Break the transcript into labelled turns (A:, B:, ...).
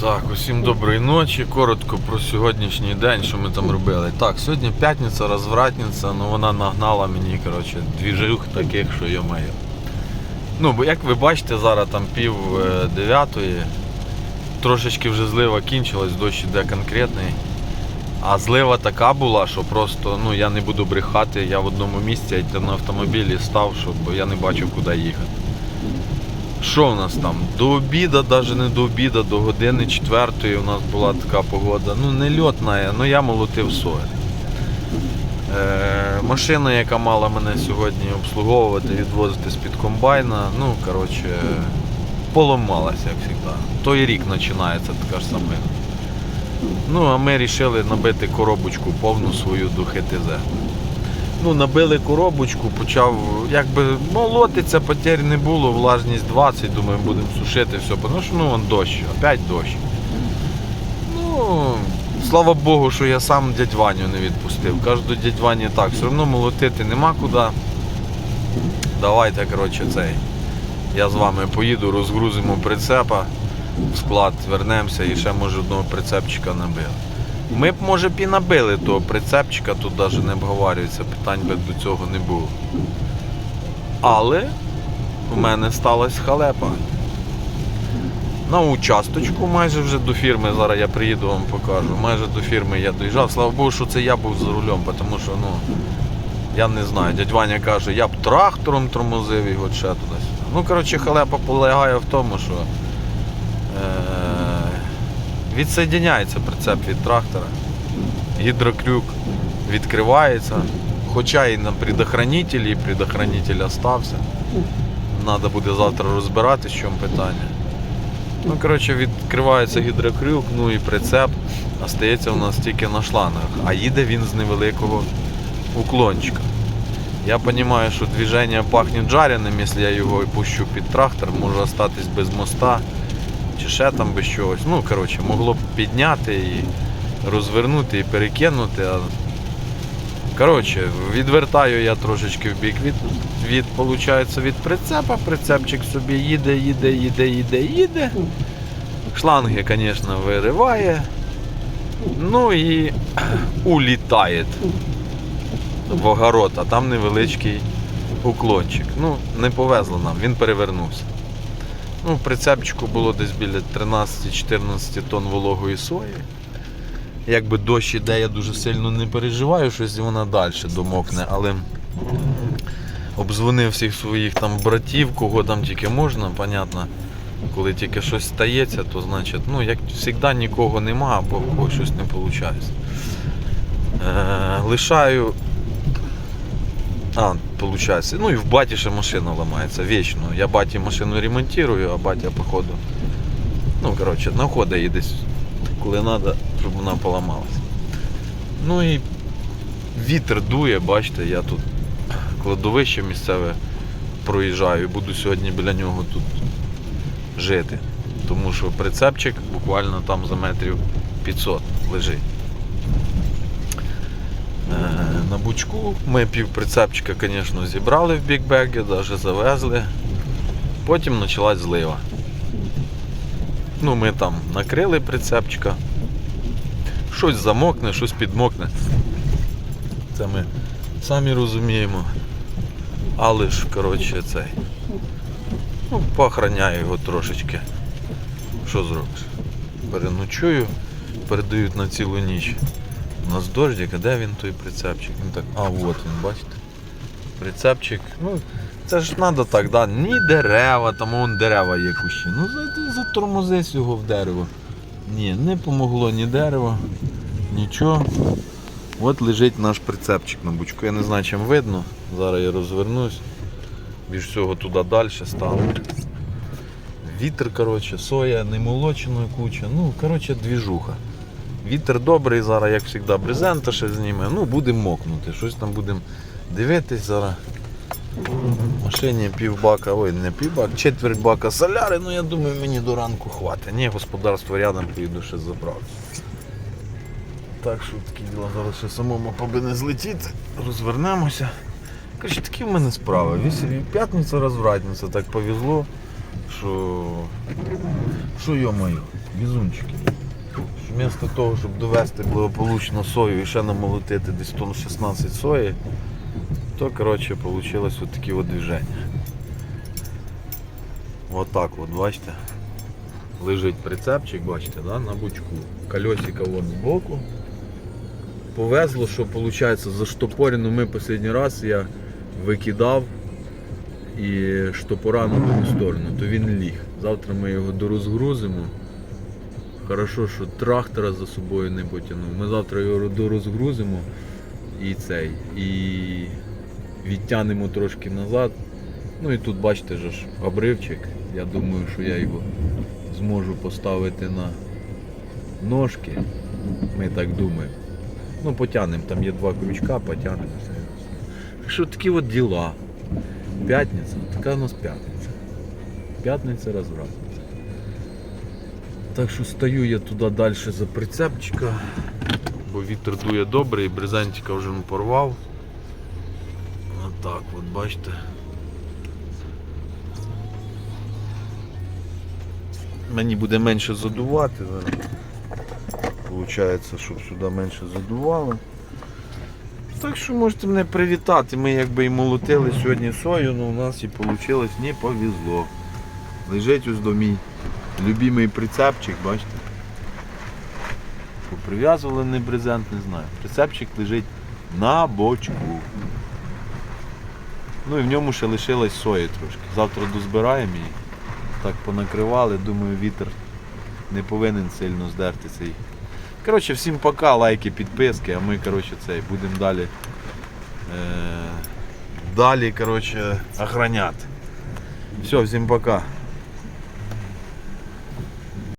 A: Так, усім доброї ночі. Коротко про сьогоднішній день, що ми там робили. Так, сьогодні п'ятниця, розвратниця, ну вона нагнала мені, коротше, двіжух таких, що я маю. Ну, бо як ви бачите, зараз там пів е, дев'ятої, трошечки вже злива кінчилась, дощ іде конкретний. А злива така була, що просто, ну я не буду брехати, я в одному місці на автомобілі став, щоб я не бачив, куди їхати. Що в нас там? До обіда, навіть не до обіда, до години четвертої у нас була така погода. Ну не льотна, ну я молотив сої. Е, машина, яка мала мене сьогодні обслуговувати, відвозити з-під комбайна, ну, коротше, поламалася, як завжди. Той рік починається така ж сама. Ну, а ми вирішили набити коробочку повну свою до ХТЗ. Ну, набили коробочку, почав, якби молотиться, потерь не було, влажність 20, думаю, будемо сушити все, тому що ну вон дощ, опять дощ. Ну, слава Богу, що я сам дядь Ваню не відпустив. Кажу до дядь Вані так, все одно молотити нема куди. Давайте, коротше, цей. Я з вами поїду, розгрузимо прицепа в склад, вернемося і ще може одного прицепчика набили. Ми б, може, б і набили того прицепчика, тут навіть не обговорюється, питань би до цього не було. Але в мене сталася халепа. На участочку майже вже до фірми, зараз я приїду вам покажу. Майже до фірми я доїжджав. Слава Богу, що це я був за рулем, тому що ну, я не знаю. Дядь Ваня каже, я б трактором тормозив його ще туди-сюди. Ну, коротше, халепа полягає в тому, що відсоєдняється прицеп від трактора, гідрокрюк відкривається, хоча і на предохранителі, і предохранитель остався. Треба буде завтра розбирати, в чому питання. Ну, коротше, відкривається гідрокрюк, ну і прицеп остається у нас тільки на шлангах, а їде він з невеликого уклончика. Я розумію, що движення пахне жареним, якщо я його пущу під трактор, може остатись без моста чи ще там без чогось. Ну, коротше, могло б підняти і розвернути і перекинути. Коротше, відвертаю я трошечки в бік від, від, получається, від прицепа. Прицепчик собі їде, їде, їде, їде, їде. Шланги, звісно, вириває. Ну і улітає в огород, а там невеличкий уклончик. Ну, не повезло нам, він перевернувся. Ну, в прицепчику було десь біля 13-14 тонн вологої сої. Якби дощ іде, я дуже сильно не переживаю, щось вона далі домокне, але обдзвонив всіх своїх там братів, кого там тільки можна, понятно. Коли тільки щось стається, то значить, ну, як завжди нікого нема, або щось не виходить. Е, лишаю. А, виходить. Ну і в баті ще машина ламається вічно. Я баті машину ремонтую, а батя, походу. Ну, коротше, знаходить її десь, коли треба, щоб вона поламалася. Ну і вітер дує, бачите, я тут кладовище місцеве проїжджаю і буду сьогодні біля нього тут жити. Тому що прицепчик буквально там за метрів 500 лежить. Е, На бучку ми пів прицепчика, звісно, зібрали в бікбеги, навіть завезли. Потім почалась злива. Ну, ми там накрили прицепчика. Щось замокне, щось підмокне. Це ми самі розуміємо. Але ж, коротше, цей. Ну, поохраняю його трошечки. Що зробиш? Переночую, передають на цілу ніч. У нас дождик, а де він той прицепчик? Він так, а от він, бачите? Прицепчик. Ну, це ж треба так, да? ні дерева, там вон дерева є кущі. Ну затормозись його в дерево. Ні, не помогло ні дерево, нічого. От лежить наш прицепчик на бучку. Я не знаю, чим видно. Зараз я розвернусь. Більш всього туди далі стану. Вітер, коротше, соя, немолоченої куча. Ну, коротше, двіжуха. Вітер добрий, зараз, як завжди, брезента ще зніме. Ну, будемо мокнути. Щось там будемо дивитись зараз. В машині півбака, ой, не півбака, четверть бака соляри, ну я думаю, мені до ранку хватить. Ні, господарство рядом поїду ще забрати. Так що такі діла зараз ще самому поби не злетіти, розвернемося. Коротше, такі в мене справи. П'ятниця розвратниця, так повезло, що. Що йо-моє. візунчики. Вмісто того, щоб довести благополучно сою і ще намолотити десь тонн 16 сої, то коротше вийшло от такі от движення. Отак от, бачите. Лежить прицепчик, бачите, да, на бучку. Колесика вон збоку. Повезло, що виходить заштопорено ми останній раз я викидав і штопора на другу сторону, то він ліг. Завтра ми його дорозгрузимо. Хорошо, що трактора за собою не потягнув. Ми завтра його дорозгрузимо і цей. І відтягнемо трошки назад. Ну і тут бачите ж обривчик. Я думаю, що я його зможу поставити на ножки. Ми так думаємо. Ну, потягнемо, там є два крючка, потягнемо. Так що такі от діла. П'ятниця, така у нас п'ятниця. П'ятниця розвратниця. Так що стою я туди далі за прицепчика, бо вітер дує добре і брезентика вже не порвав. Отак от бачите. Мені буде менше задувати зараз. Получається, щоб сюди менше задувало. Так що можете мене привітати. Ми якби і молотили сьогодні сою, але у нас і вийшло не повезло. Лежить ось до мій любимий прицепчик, бачите? Поприв'язували не брезент, не знаю. Прицепчик лежить на бочку. Ну і в ньому ще лишилось сої трошки. Завтра дозбираємо її. Так понакривали, думаю, вітер не повинен сильно здерти цей. Коротше, всім пока, лайки, підписки, а ми коротше, цей, будемо далі. Е, далі коротше, охраняти. Все, всім пока.